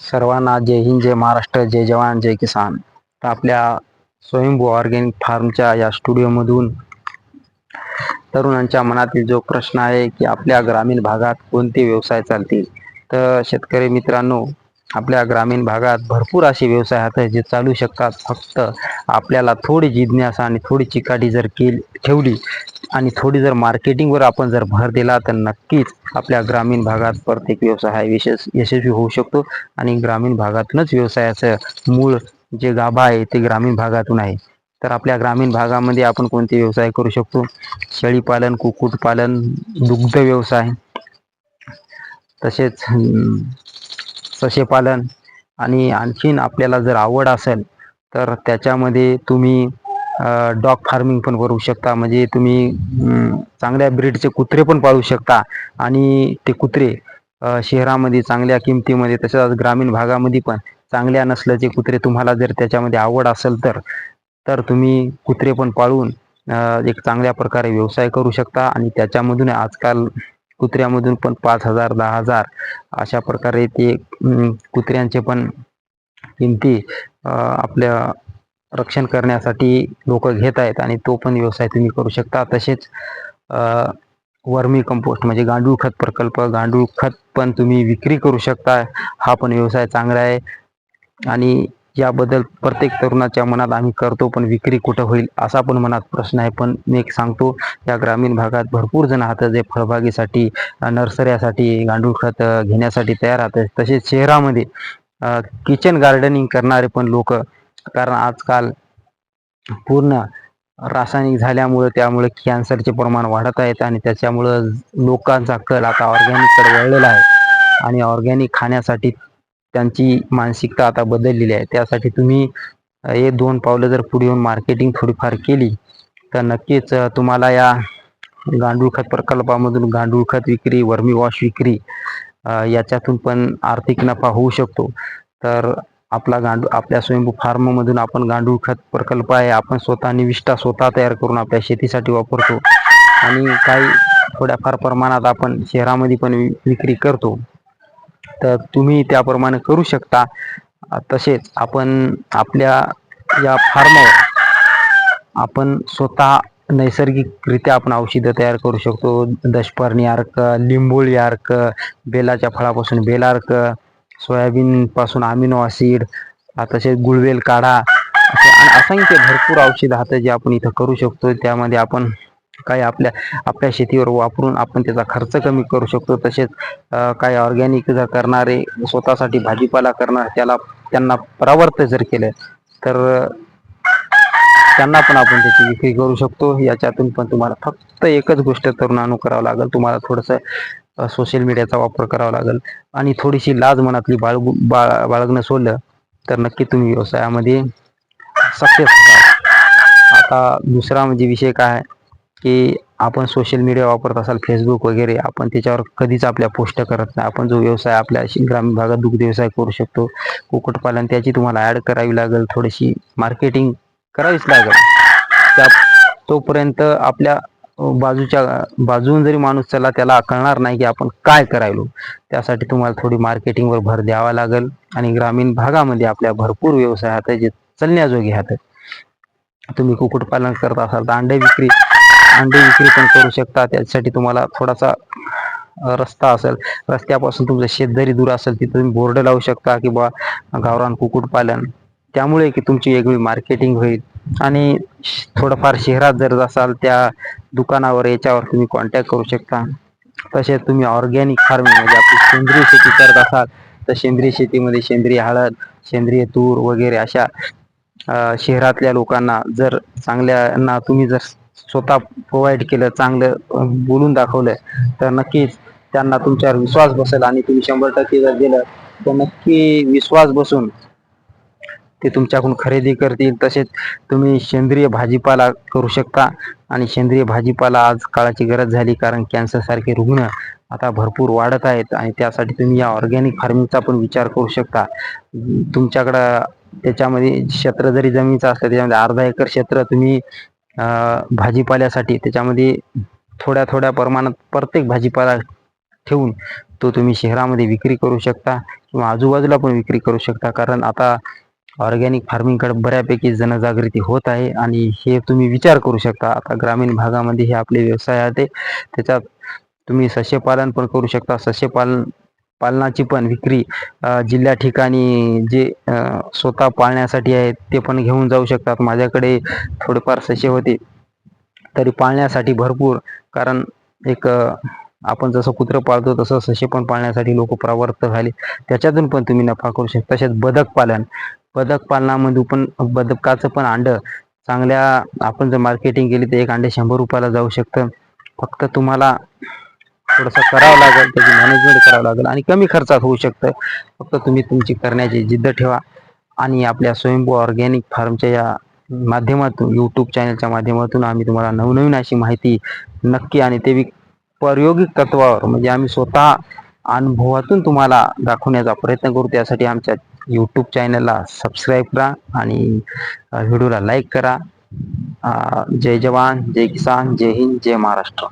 सर्वांना जय हिंद जय महाराष्ट्र जय जवान जय किसान. तर आपल्या स्वयंभू ऑर्गॅनिक फार्मच्या या स्टुडिओमधून तरुणांच्या मनातील जो प्रश्न आहे की आपल्या ग्रामीण भागात कोणते व्यवसाय चालतील? तर शेतकरी मित्रांनो आपल्या ग्रामीण भागात भरपूर असे व्यवसाय आहेत जे चालू शकतात. फक्त आपल्याला थोडी जिज्ञासा आणि थोडी चिकाटी जर केली ठेवली आणि थोडी जर मार्केटिंगवर आपण जर भर दिला तर नक्कीच आपल्या ग्रामीण भागात प्रत्येक व्यवसाय हा विशेष यशस्वी होऊ शकतो. आणि ग्रामीण भागातूनच व्यवसायाचं मूळ जे गाभा आहे ते ग्रामीण भागातून आहे. तर आपल्या ग्रामीण भागामध्ये आपण कोणते व्यवसाय करू शकतो? शेळीपालन कुक्कुटपालन दुग्ध व्यवसाय. तसेच ससेपालन आणि आणखीन आपल्याला जर आवड असेल तर त्याच्यामध्ये तुम्ही डॉग फार्मिंग पण करू शकता. म्हणजे तुम्ही चांगल्या ब्रीडचे कुत्रे पण पाळू शकता. आणि ते कुत्रे शहरामध्ये चांगल्या किमतीमध्ये तसंच ग्रामीण भागामध्ये पण चांगल्या नसल्याचे कुत्रे तुम्हाला जर त्याच्यामध्ये आवड असेल तर तर तुम्ही कुत्रे पण पाळून एक चांगल्या प्रकारे व्यवसाय करू शकता. आणि त्याच्यामधून आजकाल कुत्र्यामधून पण पाच हजार दहा हजार अशा प्रकारे ते कुत्र्यांचे पण किमती आपल्या रक्षण करण्यासाठी लोक घेत आहेत आणि तो पण व्यवसाय तुम्ही करू शकता. तसेच वर्मी कंपोस्ट म्हणजे गांडूळ खत प्रकल्प गांडूळ खत पण तुम्ही विक्री करू शकता. हा पण व्यवसाय चांगला आहे. आणि याबद्दल प्रत्येक तरुणाच्या मनात आम्ही करतो पण विक्री कुठं होईल असा पण मनात प्रश्न आहे. पण मी एक सांगतो या ग्रामीण भागात भरपूर जण आहात जे फळबागेसाठी नर्सऱ्यासाठी गांडूळ खत घेण्यासाठी तयार राहतात. तसेच शहरामध्ये किचन गार्डनिंग करणारे पण लोक कारण आजकाल पूर्ण रासायनिक झाल्यामुळे त्यामुळे कॅन्सरचे प्रमाण वाढत आहेत आणि त्याच्यामुळं लोकांचा कल आता ऑर्गॅनिककडे वळलेला आहे. आणि ऑर्गॅनिक खाण्यासाठी त्यांची मानसिकता आता बदललेली आहे. त्यासाठी तुम्ही हे दोन पावलं जर पुढे येऊन मार्केटिंग थोडीफार केली तर नक्कीच तुम्हाला या गांडूळ खत प्रकल्पामधून गांडूळ खत विक्री वर्मी वॉश विक्री याच्यातून पण आर्थिक नफा होऊ शकतो. तर आपला गांडू आपल्या स्वयंभू फार्ममधून आपण गांडूळ खत प्रकल्प आहे आपण स्वतः निविष्ठा स्वतः तयार करून आपल्या शेतीसाठी वापरतो. आणि काही थोड्याफार प्रमाणात आपण शहरामध्ये पण वि- विक्री करतो. तर तुम्ही त्याप्रमाणे करू शकता. तसेच आपण आपल्या या फार्मवर आपण स्वतः नैसर्गिकरित्या आपण औषधं तयार करू शकतो. दशपर्णी अर्क लिंबोळी अर्क बेलाच्या फळापासून बेल अर्क सोयाबीन पासून अमिनो ॲसिड तसेच गुळवेल काढा. असे असंख्य भरपूर औषधं आहेत जे आपण इथं करू शकतो. त्यामध्ये आपण काही आपल्या आपल्या शेतीवर वापरून आपण त्याचा खर्च कमी करू शकतो. तसेच काही ऑर्गॅनिक जर करणारे स्वतःसाठी भाजीपाला करणार त्याला त्यांना परावर्त जर केलं तर त्यांना पण आपण त्याची विक्री करू शकतो. याच्यातून पण तुम्हाला फक्त एकच गोष्ट तरुणांनो करावं लागेल. तुम्हाला थोडंसं सोशल मीडियाचा वापर करावा लागेल. आणि थोडीशी लाज मनातली बाळगू बाळ बाळगणं सोडलं तर नक्की तुम्ही व्यवसायामध्ये सक्सेस आता दुसरा म्हणजे विषय काय आहे? की आपण सोशल मीडिया वापरत असाल फेसबुक वगैरे आपण त्याच्यावर कधीच आपल्या पोस्ट करत नाही. आपण जो व्यवसाय आपल्या ग्रामीण भागात दुग्ध व्यवसाय करू शकतो कुक्कुटपालन त्याची तुम्हाला ॲड करावी लागेल थोडीशी मार्केटिंग करावीच लागेल. त्या तोपर्यंत आपल्या बाजूच्या बाजून जरी माणूस चला त्याला कळणार नाही की आपण काय करायलो. त्यासाठी तुम्हाला थोडी मार्केटिंगवर भर द्यावा लागेल आणि ग्रामीण भागामध्ये आपल्या भरपूर व्यवसाय आहेत जे चलण्याजोगे आहेत. तुम्ही कुक्कुटपालन करत असाल तर अंडे विक्री अंडी विक्री पण करू शकता. त्यासाठी तुम्हाला थोडासा रस्ता असेल. रस्त्यापासून तुमचं शेत जरी दूर असेल तिथं तुम्ही बोर्ड लावू शकता किंवा गावरान कुक्कुटपालन त्यामुळे की तुमची वेगळी मार्केटिंग होईल. आणि श- थोडंफार शहरात जर असाल त्या दुकानावर याच्यावर तुम्ही कॉन्टॅक्ट करू शकता. तसेच तुम्ही ऑर्गॅनिक फार्मिंग म्हणजे आपली सेंद्रिय शेती करत असाल तर सेंद्रिय शेतीमध्ये सेंद्रिय हळद सेंद्रिय तूर वगैरे अशा शहरातल्या लोकांना जर चांगल्यांना तुम्ही जर स्वतः प्रोव्हाइड केलं चांगलं बोलून दाखवलं तर नक्कीच त्यांना तुमच्यावर विश्वास बसेल आणि तुम्ही शंभर टक्के जर दिलं तर नक्की विश्वास बसून ते तुमच्याकडून खरेदी करतील. तसेच तुम्ही सेंद्रिय भाजीपाला करू शकता आणि सेंद्रिय भाजीपाला आज काळाची गरज झाली कारण कॅन्सरसारखे रुग्ण आता भरपूर वाढत आहेत आणि त्यासाठी तुम्ही या ऑर्गॅनिक फार्मिंगचा पण विचार करू शकता. तुमच्याकडं त्याच्यामध्ये क्षेत्र जरी जमीनचं असलं त्याच्यामध्ये अर्धा एकर क्षेत्र तुम्ही भाजीपाल्यासाठी त्याच्यामध्ये थोड्या थोड्या प्रमाणात प्रत्येक भाजीपाला ठेवून तो तुम्ही शहरामध्ये विक्री करू शकता किंवा आजूबाजूला पण विक्री करू शकता. कारण आता ऑर्गॅनिक फार्मिंगकडे बऱ्यापैकी जनजागृती होत आहे आणि हे तुम्ही विचार करू शकता. आता ग्रामीण भागामध्ये हे आपले व्यवसाय आहे त्याच्यात तुम्ही सस्यपालन पण करू शकता. सस्यपालन पालनाची पण विक्री जिल्ह्या ठिकाणी जे स्वतः पाळण्यासाठी आहेत ते पण घेऊन जाऊ शकतात. माझ्याकडे थोडेफार ससे होते तरी पाळण्यासाठी भरपूर. कारण एक आपण जसं कुत्रं पाळतो तसं ससे पण पाळण्यासाठी लोक प्रवृत्त झाले त्याच्यातून पण तुम्ही नफा करू शकता. तसेच बदक पालन. बदक पालनामध्ये पण बदकाचं पण अंडं चांगल्या आपण जर मार्केटिंग केली तर एक अंडे शंभर रुपयाला जाऊ शकतं. फक्त तुम्हाला थोडंसं करावं लागेल त्याची मॅनेजमेंट करावं लागेल आणि कमी खर्चात होऊ शकतं. फक्त तुम्ही तुमची करण्याची जिद्द ठेवा आणि आपल्या स्वयंभू ऑर्गॅनिक फार्मच्या या माध्यमातून यूट्यूब चॅनलच्या माध्यमातून आम्ही तुम्हाला नवनवीन अशी माहिती नक्की आणि ते प्रायोगिक तत्वावर म्हणजे आम्ही स्वतः अनुभवातून तुम्हाला दाखवण्याचा प्रयत्न करू. त्यासाठी आमच्या यूट्यूब चॅनलला सबस्क्राईब करा आणि व्हिडिओला लाईक करा. जय जवान जय किसान जय हिंद जय महाराष्ट्र.